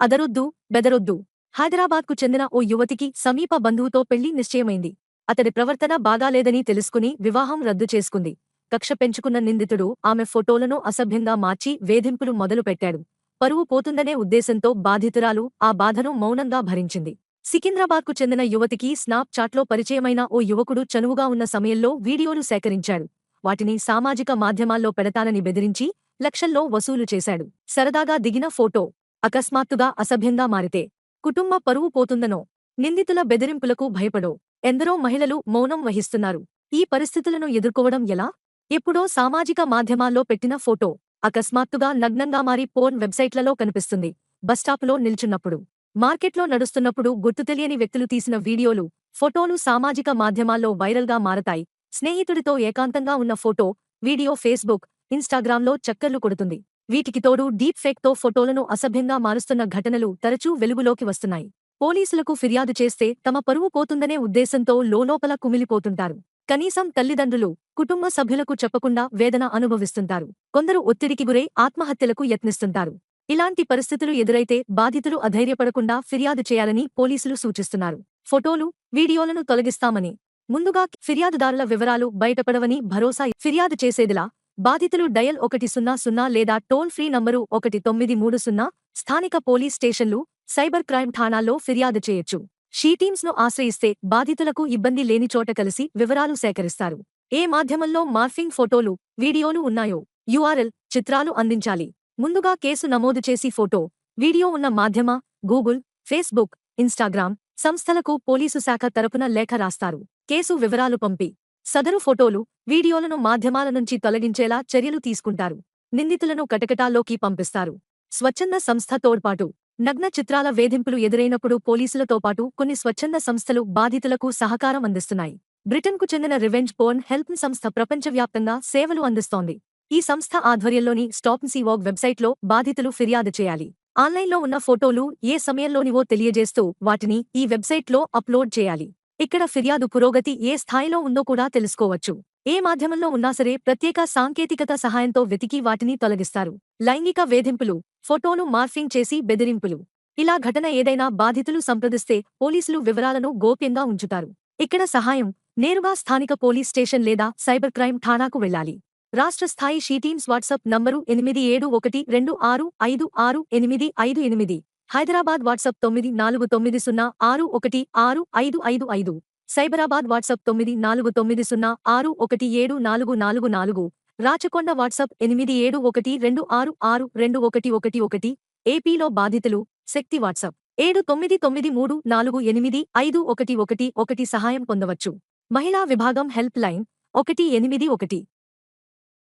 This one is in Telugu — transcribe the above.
అదరొద్దు బెదరొద్దు. హైదరాబాద్కు చెందిన ఓ యువతికి సమీప బంధువుతో పెళ్ళి నిశ్చయమైంది. అతడి ప్రవర్తన బాగాలేదని తెలుసుకుని వివాహం రద్దు చేసుకుంది. కక్ష పెంచుకున్న నిందితుడు ఆమె ఫోటోలను అసభ్యంగా మార్చి వేధింపులు మొదలుపెట్టాడు. పరువు పోతుందనే ఉద్దేశంతో బాధితురాలు ఆ బాధను మౌనంగా భరించింది. సికింద్రాబాద్కు చెందిన యువతికి స్నాప్ చాట్లో పరిచయమైన ఓ యువకుడు చనువుగా ఉన్న సమయంలో వీడియోలు సేకరించాడు. వాటిని సామాజిక మాధ్యమాల్లో పెడతానని బెదిరించి లక్షల్లో వసూలు చేశాడు. సరదాగా దిగిన ఫోటో. అకస్మాత్తుగా అసభ్యంగా మారితే కుటుంబ పరువు పోతుందనో నిందితుల బెదిరింపులకు భయపడో ఎందరో మహిళలు మౌనం వహిస్తున్నారు. ఈ పరిస్థితులను ఎదుర్కోవడం ఎలా? ఎప్పుడో సామాజిక మాధ్యమాల్లో పెట్టిన ఫోటో అకస్మాత్తుగా నగ్నంగా మారి పోర్న్ వెబ్సైట్లలో కనిపిస్తుంది. బస్టాపులో నిల్చున్నప్పుడు మార్కెట్లో నడుస్తున్నప్పుడు గుర్తు తెలియని వ్యక్తులు తీసిన వీడియోలు ఫోటోలు సామాజిక మాధ్యమాల్లో వైరల్గా మారతాయి. స్నేహితుడితో ఏకాంతంగా ఉన్న ఫోటో వీడియో ఫేస్బుక్ ఇన్స్టాగ్రామ్లో చక్కర్లు కొడుతుంది. వీటికి తోడు డీప్ ఫేక్తో ఫోటోలను అసభ్యంగా మారుస్తున్న ఘటనలు తరచూ వెలుగులోకి వస్తున్నాయి. పోలీసులకు ఫిర్యాదు చేస్తే తమ పరువు పోతుందనే ఉద్దేశంతో లోలోపల కుమిలిపోతుంటారు. కనీసం తల్లిదండ్రులు కుటుంబ సభ్యులకు చెప్పకుండా వేదన అనుభవిస్తుంటారు. కొందరు ఒత్తిడికి గురై ఆత్మహత్యలకు యత్నిస్తుంటారు. ఇలాంటి పరిస్థితులు ఎదురైతే బాధితులు అధైర్యపడకుండా ఫిర్యాదు చేయాలని పోలీసులు సూచిస్తున్నారు. ఫోటోలు వీడియోలను తొలగిస్తామని ముందుగా ఫిర్యాదుదారుల వివరాలు బయటపడవని భరోసా ఫిర్యాదు చేసేదిలా బాధితులు డయల్ ఒకటి సున్నా సున్నా లేదా టోల్ ఫ్రీ నంబరు ఒకటి తొమ్మిది మూడు సున్నా స్థానిక పోలీస్ స్టేషన్లు సైబర్ క్రైమ్ ఠాణాల్లో ఫిర్యాదు చేయొచ్చు. షీటీమ్స్ను ఆశ్రయిస్తే బాధితులకు ఇబ్బంది లేని చోట కలిసి వివరాలు సేకరిస్తారు. ఏ మాధ్యమంలో మార్ఫింగ్ ఫోటోలు వీడియోలు ఉన్నాయో యుఆర్ఎల్ చిత్రాలు అందించాలి. ముందుగా కేసు నమోదు చేసి ఫోటో వీడియో ఉన్న మాధ్యమ గూగుల్ ఫేస్బుక్ ఇన్స్టాగ్రామ్ సంస్థలకు పోలీసు శాఖ తరపున లేఖ రాస్తారు. కేసు వివరాలు పంపి సదరు ఫోటోలు వీడియోలను మాధ్యమాల నుంచి తొలగించేలా చర్యలు తీసుకుంటారు. నిందితులను కటకటాల్లోకి పంపిస్తారు. స్వచ్ఛంద సంస్థ తోడ్పాటు. నగ్న చిత్రాల వేధింపులు ఎదురైనప్పుడు పోలీసులతో పాటు కొన్ని స్వచ్ఛంద సంస్థలు బాధితులకు సహకారం అందిస్తున్నాయి. బ్రిటన్కు చెందిన రివెంజ్ పోర్న్ హెల్ప్ సంస్థ ప్రపంచవ్యాప్తంగా సేవలు అందిస్తోంది. ఈ సంస్థ ఆధ్వర్యంలోని స్టాప్ వాగ్ వెబ్సైట్లో బాధితులు ఫిర్యాదు చేయాలి. ఆన్లైన్లో ఉన్న ఫోటోలు ఏ సమయంలోనివో తెలియజేస్తూ వాటిని ఈ వెబ్సైట్లో అప్లోడ్ చేయాలి. ఇక్కడ ఫిర్యాదు పురోగతి ఏ స్థాయిలో ఉందో కూడా తెలుసుకోవచ్చు. ఏ మాధ్యమంలో ఉన్నా సరే ప్రత్యేక సాంకేతికత సహాయంతో వెతికి వాటిని తొలగిస్తారు. లైంగిక వేధింపులు ఫోటోను మార్ఫింగ్ చేసి బెదిరింపులు. ఇలా ఘటన ఏదైనా బాధితులు సంప్రదిస్తే పోలీసులు వివరాలను గోప్యంగా ఉంచుతారు. ఇక్కడ సహాయం నేరుగా స్థానిక పోలీస్ స్టేషన్ లేదా సైబర్ క్రైమ్ ఠాణాకు వెళ్ళాలి. రాష్ట్ర స్థాయి షీటీమ్స్ వాట్సాప్ నంబరు ఎనిమిది ఏడు ఒకటి రెండు ఆరు ఐదు ఆరు ఎనిమిది ఐదు ఎనిమిది. హైదరాబాద్ వాట్సాప్ తొమ్మిది నాలుగు తొమ్మిది సున్నా ఆరు ఒకటి ఆరు ఐదు ఐదు ఐదు. సైబరాబాద్ వాట్సాప్ తొమ్మిది నాలుగు తొమ్మిది సున్నా ఆరు ఒకటి ఏడు నాలుగు నాలుగు నాలుగు. రాచకొండ వాట్సాప్ ఎనిమిది ఏడు ఒకటి రెండు ఆరు ఆరు రెండు ఒకటి ఒకటి ఒకటి. ఏపీలో బాధితులు శక్తి వాట్సాప్. ఏడు తొమ్మిది తొమ్మిది మూడు నాలుగు ఎనిమిది ఐదు ఒకటి ఒకటి ఒకటి సహాయం పొందవచ్చు. మహిళా విభాగం హెల్ప్ లైన్ ఒకటి ఎనిమిది ఒకటి.